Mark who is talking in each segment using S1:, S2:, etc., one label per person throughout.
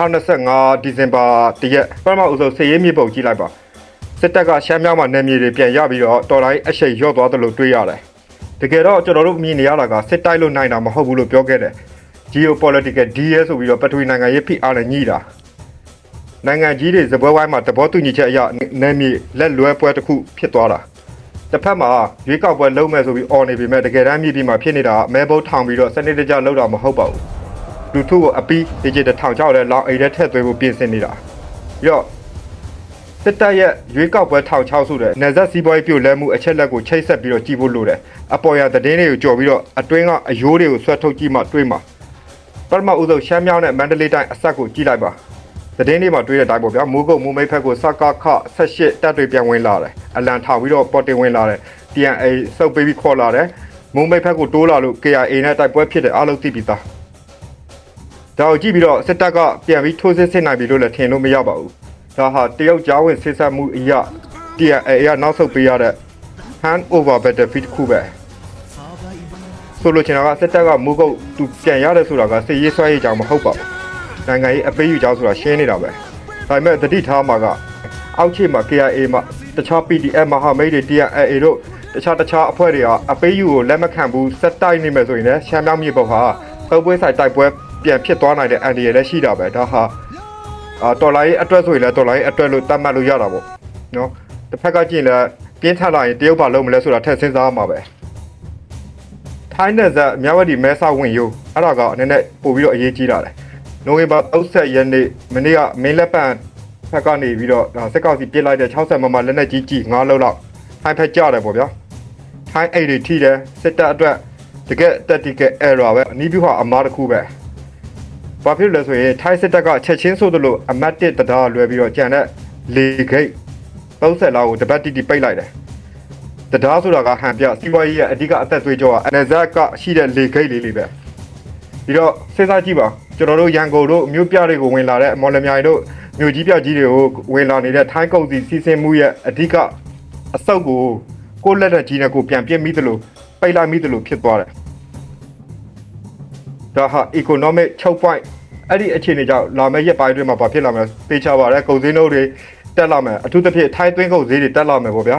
S1: 2025ဒီဇင်ဘာတရက်ပထမဦးဆုံးစည်ရေးမြေပုံကြည့်လိုက်ပါစစ်တပ်ကရှမ်းမြောက်မှာနယ်မြေတွေပြန်ရပြီးတော့တော်လိုင်းအရှိန်ရော့သွားတယ်လို့တွေးရတယ်တကယ်တော့ကျွန်တော်တို့မြင်နေရတာကစစ်တိုက်လို့နိုင်တာမဟုတ်ဘူးလို့ပြောခဲ့တယ် geopolitical DL ဆိုပြီးတော့ပထဝီနိုင်ငံရေးဖိအားနဲ့ညှိတာနိုင်ငံကြီးတွေဇပွဲဝိုင်းမှာသဘောတူညီချက်အရနယ်မြေလက်လွဲပွဲတစ်ခုဖြစ်သွားတာတစ်ဖက်မှာရွေးကောက်ပွဲလုံးမဲ့ဆိုပြီးအော်နေပေမဲ့တကယ်တမ်းမြေပြင်မှာဖြစ်နေတာကမဲဘုတ်ထောင်ပြီးတော့စနစ်တကျလောက်တာမဟုတ်ပါဘူး လူထုကိုအပီး digital ထောင်ချောက်လဲလောင်အိတ်ထဲထည့်သွင်းဖို့ပြင်ဆင်နေတာပြီးတော့စစ်တပ်ရဲ့ရွေးကောက်ပွဲထောင်ချောက်ဆိုတဲ့နေဆက်စီးပွားရေးပြုတ်လဲမှုအချက်လက်ကိုချိတ်ဆက်ပြီးတော့ကြည့်ဖို့လိုတယ်အပေါ်ရသတင်းတွေကိုကြော်ပြီးတော့အတွင်းကအယိုးတွေကိုဆွဲထုတ်ကြည့်မှတွေးမှာပထမဦးဆုံးရှမ်းမြောင်းနဲ့မန္တလေးတိုင်းအဆက်ကိုကြည့်လိုက်ပါသတင်းတွေမှာတွေးတဲ့အတိုင်းပေါ့ဗျာမိုးကုတ်မိုးမိတ်ဖက်ကိုစကခ78တပ်တွေပြန်ဝင်လာတယ်အလံထောင်ပြီးတော့ပေါ်တင်ဝင်လာတယ် TNA စုပ်ပေးပြီးခေါ်လာတယ်မိုးမိတ်ဖက်ကိုတိုးလာလို့ KIA နဲ့တိုက်ပွဲဖြစ်တယ်အားလုံးသိပြီးသား ဒါကိုကြည့်ပြီးတော့စစ်တပ်ကပြန်ပြီးထိုးစစ်ဆင်နိုင်ပြီလို့လည်းထင်လို့မရပါဘူး။ဒါဟာတရုတ်ကြားဝင်စစ်ဆက်မှုအရာ TNA အရာနောက်ဆုတ်ပေးရတဲ့ hand over battlefield တစ်ခုပဲ။ဆိုလိုချင်တာကစစ်တပ်ကမူကုတ်သူပြန်ရတယ်ဆိုတာကစစ်ရေးဆွဲရေးကြောင်မဟုတ်ပါဘူး။နိုင်ငံရေးအပေးယူကြောင်ဆိုတာရှင်းနေတာပဲ။ဒါပေမဲ့တတိထားမှာကအောက်ခြေမှာ KIA မှာတခြား PDF မဟာမိတ်တွေ TNA တို့တခြားတခြားအဖွဲ့တွေကအပေးယူကိုလက်မခံဘူးစက်တိုက်နေမယ်ဆိုရင်လည်းရှမ်းမြောက်မြေပုံဟာသုံးပွဲဆိုင်တိုက်ပွဲ ပြန်ဖြစ်သွားနိုင်တဲ့အန်ဒီရလည်းရှိတာပဲဒါဟာအာတော်လိုင်းအတွက်ဆိုရင်လည်းတော်လိုင်းအတွက်လို့တတ်မှတ်လို့ရတာပေါ့နော်တစ်ဖက်ကကြည့်ရင်လည်းပြင်းထန်လာရင်တရုတ်ဘာလုပ်မလဲဆိုတာထည့်စဉ်းစားရမှာပဲထိုင်းနယ်စပ်မြဝတီမဲဆောက်ဝင်ယူအဲ့ဒါကနည်းနည်းပို့ပြီးတော့အရေးကြီးတာလေနိုဝင်ဘာ30ရက်နေ့မနေ့ကမင်းလက်ပံဖက်ကနေပြီးတော့ဒါစက်ကောက်စီပြစ်လိုက်တဲ့60မမလက်နက်ကြီးကြီး9လုံးလောက်ထိုင်းဖက်ကြတယ်ပေါ့ဗျာထိုင်းအိတ်တွေထိတယ်စစ်တပ်အတွက်တကယ် tactical error ပဲအနည်းပြဟာအမားတစ်ခုပဲ ဘာဖြစ်လဲဆိုရင်ထိုင်းစစ်တပ်ကချက်ချင်းဆိုသလိုအမတ်တစ်တံတားလွှဲပြီးတော့ကြံတဲ့လေဂိတ်30လောက်ကိုတပတ်တိတိပိတ်လိုက်တယ်တံတားဆိုတာကဟန်ပြစီးပွားရေးရဲ့အဓိကအသက်သွေးကြောက NZ ကရှိတဲ့လေဂိတ်လေးလေးပဲပြီးတော့စဉ်းစားကြည့်ပါကျွန်တော်တို့ရန်ကုန်တို့မြို့ပြတွေကိုဝင်လာတဲ့မော်လမြိုင်တို့မြို့ကြီးပြကြီးတွေကိုဝင်လာနေတဲ့ထိုင်းကုန်စည်စီးဆင်းမှုရဲ့အဓိကအဆုတ်ကိုကိုယ့်လက်လက်ကြီးနဲ့ကိုယ်ပြန်ပြစ်မိသလိုပိတ်လိုက်မိသလိုဖြစ်သွားတယ် ဒါဟာ economic 6 point အဲ့ဒီအခြေအနေကြောင့်လာမယ့်ရက်ပိုင်းအတွင်းမှာဘာဖြစ်လာမလဲသိချပါရဲကုန်စည်နှုန်းတွေတက်လာမယ်အထူးသဖြင့်ထိုင်းသွင်းကုန်စည်တွေတက်လာမယ်ပေါ့ဗျာ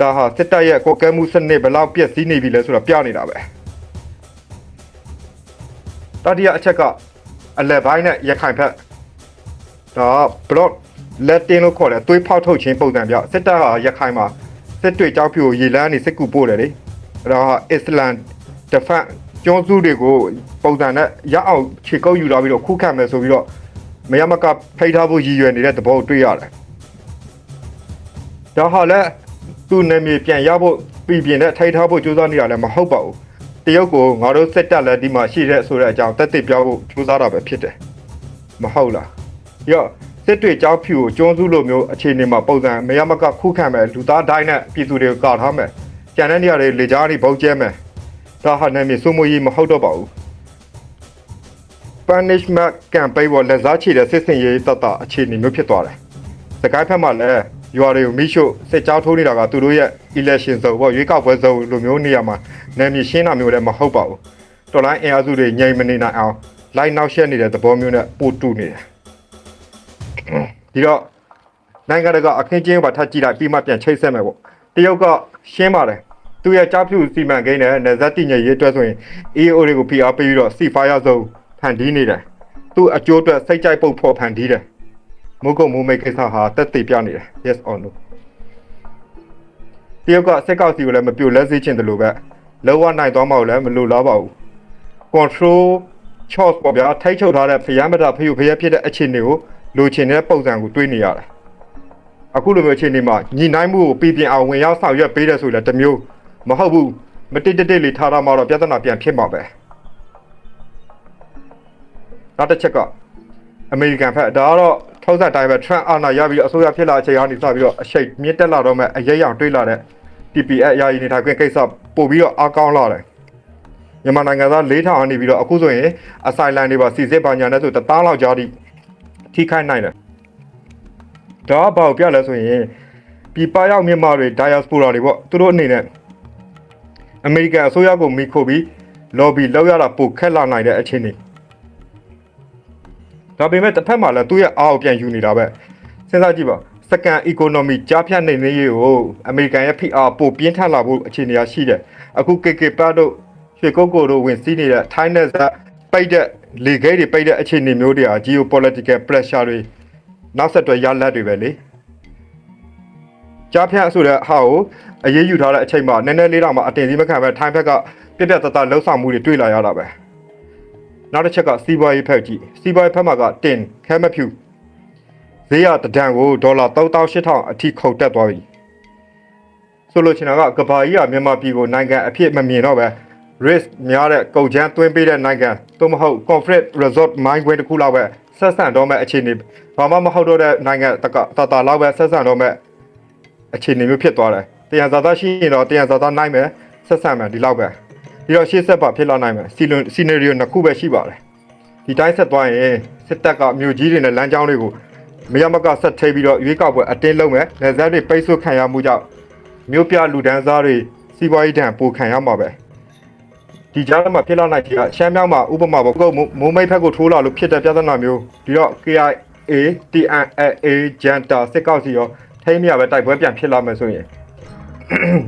S1: ဒါဟာစစ်တပ်ရဲ့ကောက်ကဲမှုစနစ်ဘယ်လောက်ပြည့်စည်နေပြီလဲဆိုတာပြနေတာပဲတတိယအချက်ကအလဲပိုင်းနဲ့ရခိုင်ဖက်ဒါဘလော့လက်တင်လို့ခေါ်တယ်သွေးဖောက်ထုတ်ခြင်းပုံစံပြစစ်တပ်ဟာရခိုင်မှာစစ်တွေကြောက်ဖြူကိုရေလန်းနေစစ်ကူပို့တယ်လေအဲ့ဒါဟာအစ္စလမ် defense ကျွန်းစုတွေကိုပုံစံနဲ့ရအောင်ခြေကုပ်ယူလာပြီးတော့ခုခံမယ်ဆိုပြီးတော့မရမကဖိထားဖို့ရည်ရွယ်နေတဲ့သဘောကိုတွေ့ရတယ်။ဒါဟာလည်းသူ့နာမည်ပြန်ရဖို့ပြည်ပြင်းနဲ့ထိထားဖို့ကြိုးစားနေတာလည်းမဟုတ်ပါဘူး။တရုတ်ကိုငါတို့စစ်တပ်လည်းဒီမှာရှိတဲ့ဆိုတဲ့အကြောင်းတက်တက်ပြောဖို့ကြိုးစားတာပဲဖြစ်တယ်။မဟုတ်လား။ရော့စစ်တွေကြောက်ဖြူကိုကျွန်းစုလိုမျိုးအခြေအနေမှာပုံစံမရမကခုခံမယ်လူသားတိုင်းနဲ့ပြည်သူတွေကိုကာထားမယ်။ကြံတဲ့နေရာတွေလေကြားတွေဘုံကျဲမယ်။ ဒါဟာနာမည်စိုးမိုးရေးမဟုတ်တော့ပါဘူး punishment campaign ပေါ်လက်စားချေတဲ့စစ်စင်ရေးတတ်တာအခြေအနေမျိုးဖြစ်သွားတယ်။စကိုင်းဖက်မှာလည်းရွာတွေကိုမိရှုစစ်ကြောထိုးနေတာကသူတို့ရဲ့ election zone ပေါ့ရွေးကောက်ပွဲ zone လိုမျိုးနေရာမှာနာမည်ရှင်းတာမျိုးလည်းမဟုတ်ပါဘူး။တော်လိုင်းအင်အားစုတွေငြိမ်မနေနိုင်အောင်လိုက်နောက်ရှက်နေတဲ့သဘောမျိုးနဲ့ပို့တူနေတယ်။ဒီတော့နိုင်ငံတကာအခင်းကျင်းပါထပ်ကြည့်လိုက်ပြီးမှပြန်ချိတ်ဆက်မယ်ပေါ့။တရုတ်ကရှင်းပါတယ်။ သူရဲ့ကြားဖြူစီမံကိန်းနဲ့နေဇက်တည်ငြိမ်ရေးအတွက်ဆိုရင် EAO တွေကိုဖိအားပေးပြီးတော့ C-Fire zone ဖန်တီးနေတယ်။သူ့အကျိုးအတွက်စိတ်ကြိုက်ပုတ်ဖော်ဖန်တီးတယ်။မုတ်ကုတ်မိုးမိတ်ကိစ္စဟာတက်သေးပြနေတယ်။ Yes or no တရုတ်ကစက်ကောက်စီကိုလည်းမပြိုလဲစေချင်တယ်လို့ပဲလောဝနိုင်သွားမှလည်းမလိုလားပါဘူး control choice ပေါ့ဗျာထိတ်ချုပ်ထားတဲ့ဖျမ်းမတာဖျူဖျက်ဖြစ်တဲ့အခြေအနေကိုလိုချင်တဲ့ပုံစံကိုတွေးနေရတယ်အခုလိုမျိုးအခြေအနေမှာညီနိုင်မှုကိုပြည်ပြင်းအောင်ဝင်ရောက်ဆောင်ရွက်ပေးတယ်ဆိုလည်းတစ်မျိုး မဟုတ်ဘူးမတိတတိလေးထားတာမှတော့ပြဿနာပြန်ဖြစ်မှာပဲနောက်တစ်ချက်ကအမေရိကန်ဖက်ဒါကတော့ထောက်ဆက်တိုင်းပဲ Trump အာဏာရပြီးတော့အစိုးရဖြစ်လာအခြေအနေစပြီးတော့အရှိတ်မြင့်တက်လာတော့မဲ့အရေးအောင်တွေးလာတဲ့ TPS ယာယီနေထိုင်ခွင့်ကိစ္စပို့ပြီးတော့အားကောင်းလာတယ်မြန်မာနိုင်ငံသား၄ထောင်အနေပြီးတော့အခုဆိုရင်အဆိုင်လန်တွေပါစီစစ်ပါညာနဲ့ဆိုတသားလောက်ကြားထိထိခိုက်နိုင်တယ်ဒါကဘာကိုပြလဲဆိုရင်ပြည်ပရောက်မြန်မာတွေ diaspora တွေပေါ့သူတို့အနေနဲ့ အမေရိကန်အစိုးရကိုမိခိုပြီး lobby လောက်ရတာပိုခက်လာနိုင်တဲ့အခြေအနေဒါပေမဲ့တစ်ဖက်မှာလည်းသူ့ရဲ့အားကိုပြန်ယူနေတာပဲစဉ်းစားကြည့်ပါစကန် economy ကြားဖြတ်နေနေရေးကိုအမေရိကန်ရဲ့ PR ပိုပြင်းထန်လာဖို့အခြေအနေရရှိတယ်အခု KK ပတ်တို့ရွှေကုတ်ကိုတို့ဝင်စီးနေတဲ့ Thai နဲ့ဇက်ပိတ်တဲ့လေခဲတွေပိတ်တဲ့အခြေအနေမျိုးတွေဟာ geopolitical pressure တွေနောက်ဆက်တွဲရလဒ်တွေပဲလေ ကြားဖြတ်ဆိုတဲ့ဟာကိုအရေးယူထားတဲ့အချိန်မှာနည်းနည်းလေးတော့မှအတင်စီမခံပဲ Thai ဘက်ကပြက်ပြက်တတလှုပ်ဆောင်မှုတွေတွေ့လာရတာပဲနောက်တစ်ချက်ကစီးပွားရေးဖက်ကြည့်စီးပွားရေးဖက်မှာကတင်ခဲမဖြူဈေးရတဒံကိုဒေါ်လာ38000အထိခုန်တက်သွားပြီဆိုလိုချင်တာကကဘာကြီးကမြန်မာပြည်ကိုနိုင်ငံအဖြစ်မမြင်တော့ပဲ risk များတဲ့ကုန်ချမ်းသွင်းပေးတဲ့နိုင်ငံသို့မဟုတ် conflict resort mine ခွင့်တစ်ခုလောက်ပဲဆက်ဆံတော့မဲ့အခြေအနေဘာမှမဟုတ်တော့တဲ့နိုင်ငံတကတတာလောက်ပဲဆက်ဆံတော့မဲ့ အခြေအနေမျိုးဖြစ်သွားတယ်တရားသာသာရှိရင်တော့တရားသာသာနိုင်မယ်ဆက်ဆံမယ်ဒီလောက်ပဲဒီတော့ရှေ့ဆက်ပါဖြစ်လာနိုင်မယ်စီလွန်စီနယ်ရီယိုနှစ်ခုပဲရှိပါတယ်ဒီတိုင်းဆက်သွားရင်စစ်တပ်ကမြို့ကြီးတွေနဲ့လမ်းကြောင်းတွေကိုမရမကဆက်ထိပ်ပြီးတော့ရွေးကောက်ပွဲအတင်းလုံးမဲ့လက်ဇက်တွေပိတ်ဆို့ခံရမှုကြောင့်မြို့ပြလူဒန်းစားတွေစီးပွားရေးတံပိုခံရမှာပဲဒီကြားထဲမှာဖြစ်လာနိုင်ချေကရှမ်းမြောက်မှာဥပမာပေါ့ကုတ်မိုးမိတ်ဖက်ကိုထိုးလာလို့ဖြစ်တဲ့ပြဿနာမျိုးဒီတော့ KIA TNA ဂျန်တာစစ်ကောက်စီရော ထိမ့်မြပဲတိုက်ပွဲပြန်ဖြစ်လာမယ်ဆိုရင်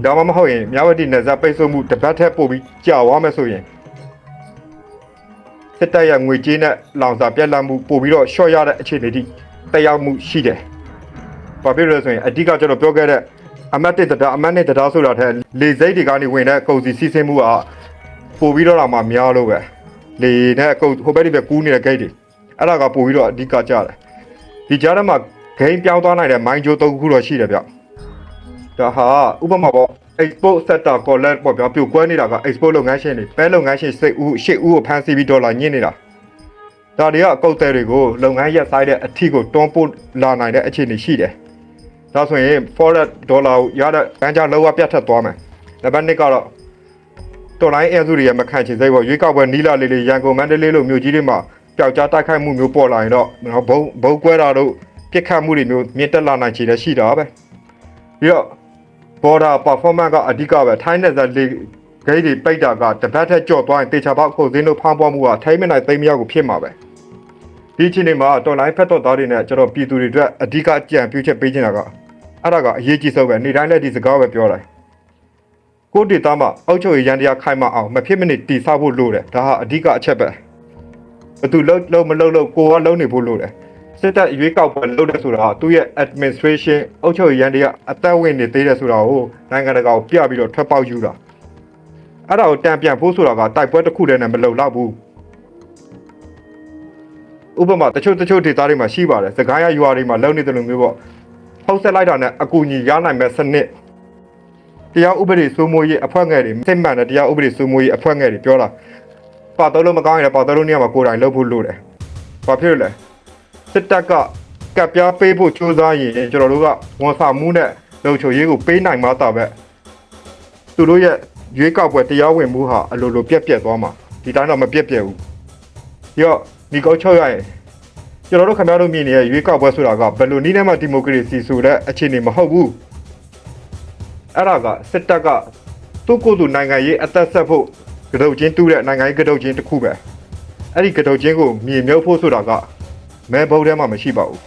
S1: ဒါမှမဟုတ်ရင်မြဝတီနယ်စပ်ပိတ်ဆို့မှုတစ်ပတ်ထက်ပိုပြီးကြာသွားမယ်ဆိုရင်စစ်တပ်ရဲ့ငွေကြေးနဲ့လောင်စာပြက်လက်မှုပို့ပြီးတော့ရှော့ရတဲ့အခြေအနေတိတက်ရောက်မှုရှိတယ်။ဘာဖြစ်လို့လဲဆိုရင်အဓိကကျွန်တော်ပြောခဲ့တဲ့အမတ်တစ်တရားအမတ်နဲ့တရားဆိုတာထက်လေစိတ်တွေကနေဝင်တဲ့ကုန်စည်စီးဆင်းမှုကပို့ပြီးတော့လာမှများလို့ပဲ။လေနဲ့ကုန်ဟိုဘက်ဒီဘက်ကူးနေတဲ့ gate တွေအဲ့ဒါကပို့ပြီးတော့အဓိကကြတယ်။ဒီကြားထဲမှာ ဂိမ်းပြောင်းသွားနိုင်တဲ့မိုင်းဂျိုသုံးခုတော့ရှိတယ်ဗျ။ဒါဟာဥပမာပေါ့ export sector collect ပေါ့ဗျာပြိုကွဲနေတာက export လုပ်ငန်းရှင်တွေပဲလုပ်ငန်းရှင်စိတ်ဦးရှစ်ဦးကိုဖမ်းဆီးပြီးဒေါ်လာညှစ်နေတာဒါတွေကအကုတ်တဲတွေကိုလုပ်ငန်းရက်ဆိုင်တဲ့အထီကိုတွန်းပို့လာနိုင်တဲ့အခြေအနေရှိတယ်။ဒါဆိုရင် forex ဒေါ်လာကိုရတဲ့ဘန်းချလောကပြတ်ထက်သွားမယ်။နံပါတ်1ကတော့တော်လိုင်းအဲစုတွေရဲ့မခံချင်စိတ်ပေါ့ရွေးကောက်ပွဲနီးလာလေးလေးရန်ကုန်မန္တလေးလိုမြို့ကြီးတွေမှာပျောက်ကြားတိုက်ခိုက်မှုမျိုးပေါ်လာရင်တော့ဘုံဘုံကွဲတာတို့ ပြစ်ခတ်မှုတွေမျိုးမြင့်တက်လာနိုင်ချေလည်းရှိတာပဲ။ပြီးတော့ border performance ကအဓိကပဲထိုင်းနယ်စပ်လေးဂိတ်တွေပိတ်တာကတပတ်ထက်ကြော့သွားရင်တေချာပေါက်ခုတ်စင်းတို့ဖောင်းပွားမှုကထိုင်းမနိုင်သိမ်းမရောက်ကိုဖြစ်မှာပဲဒီအချိန်တွေမှာတော်လိုင်းဖက်တော့သားတွေနဲ့ကျွန်တော်ပြည်သူတွေအတွက်အဓိကကြံပြုချက်ပေးချင်တာကအဲ့ဒါကအရေးကြီးဆုံးပဲနေ့တိုင်းလည်းဒီစကားပဲပြောတယ်ကိုဒေတာမှာအောက်ချုပ်ရန်တရားခိုင်မအောင်မဖြစ်မနစ်တီဆောက်ဖို့လိုတယ်ဒါဟာအဓိကအချက်ပဲဘသူလုံးလုံးမလုံးလုံးကိုကလုံးနေဖို့လိုတယ် စစ်တပ်ရွေးကောက်ပွဲလုပ်တဲ့ဆိုတာကသူ့ရဲ့ administration အုပ်ချုပ်ရေးရန်တရားအသက်ဝင်နေသေးတယ်ဆိုတာကိုနိုင်ငံတကာကိုပြပြီးတော့ထွက်ပေါက်ယူတာအဲ့ဒါကိုတံပြန်ဖို့ဆိုတာကတိုက်ပွဲတစ်ခုတည်းနဲ့မလုံလောက်ဘူးဥပမာတချို့တချို့ဒေသတွေမှာရှိပါတယ်စကိုင်းရရွာတွေမှာလုံနေတယ်လို့မျိုးပေါ့ဟောက်ဆက်လိုက်တာနဲ့အကူအညီရနိုင်မဲ့စနစ်တရားဥပဒေစိုးမိုးရေးအဖွဲ့ငယ်တွေစိတ်မှန်တဲ့တရားဥပဒေစိုးမိုးရေးအဖွဲ့ငယ်တွေပြောတာပါတော့လို့မကောင်းရင်လည်းပါတော့လို့နေရာမှာကိုယ်တိုင်လုပ်ဖို့လိုတယ်ဘာဖြစ်လို့လဲ စစ်တပ်ကကပ်ပြားပေးဖို့ကြိုးစားရင်ကျွန်တော်တို့ကဝန်ဆောင်မှုနဲ့လုံခြုံရေးကိုပေးနိုင်မှသာပဲသူတို့ရဲ့ရွေးကောက်ပွဲတရားဝင်မှုဟာအလိုလိုပြက်ပြက်သွားမှာဒီတိုင်းတော့မပြက်ပြက်ဘူးပြီးတော့ဒီကောက်ချုပ်ရရင်ကျွန်တော်တို့ခင်ဗျားတို့မြင်နေတဲ့ရွေးကောက်ပွဲဆိုတာကဘယ်လိုနည်းနဲ့မှဒီမိုကရေစီဆိုတဲ့အခြေအနေမဟုတ်ဘူးအဲ့ဒါကစစ်တပ်ကသူ့ကိုယ်သူနိုင်ငံရေးအသက်ဆက်ဖို့ကြုတ်ချင်းတူးတဲ့နိုင်ငံရေးကြုတ်ချင်းတစ်ခုပဲအဲ့ဒီကြုတ်ချင်းကိုမြေမြုပ်ဖို့ဆိုတာက မဲဘုတ်ထဲမှာမရှိပါဘူး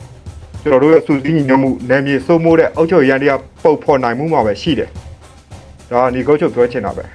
S1: ကျွန်တော်တို့ရဲ့စူးစီးညီညွတ်မှုနယ်မြေစိုးမိုးတဲ့အုပ်ချုပ်ရန်တရားပုတ်ဖော်နိုင်မှုမှာပဲရှိတယ်ဒါကဒီကုတ်ချုပ်ပြောချင်တာပဲ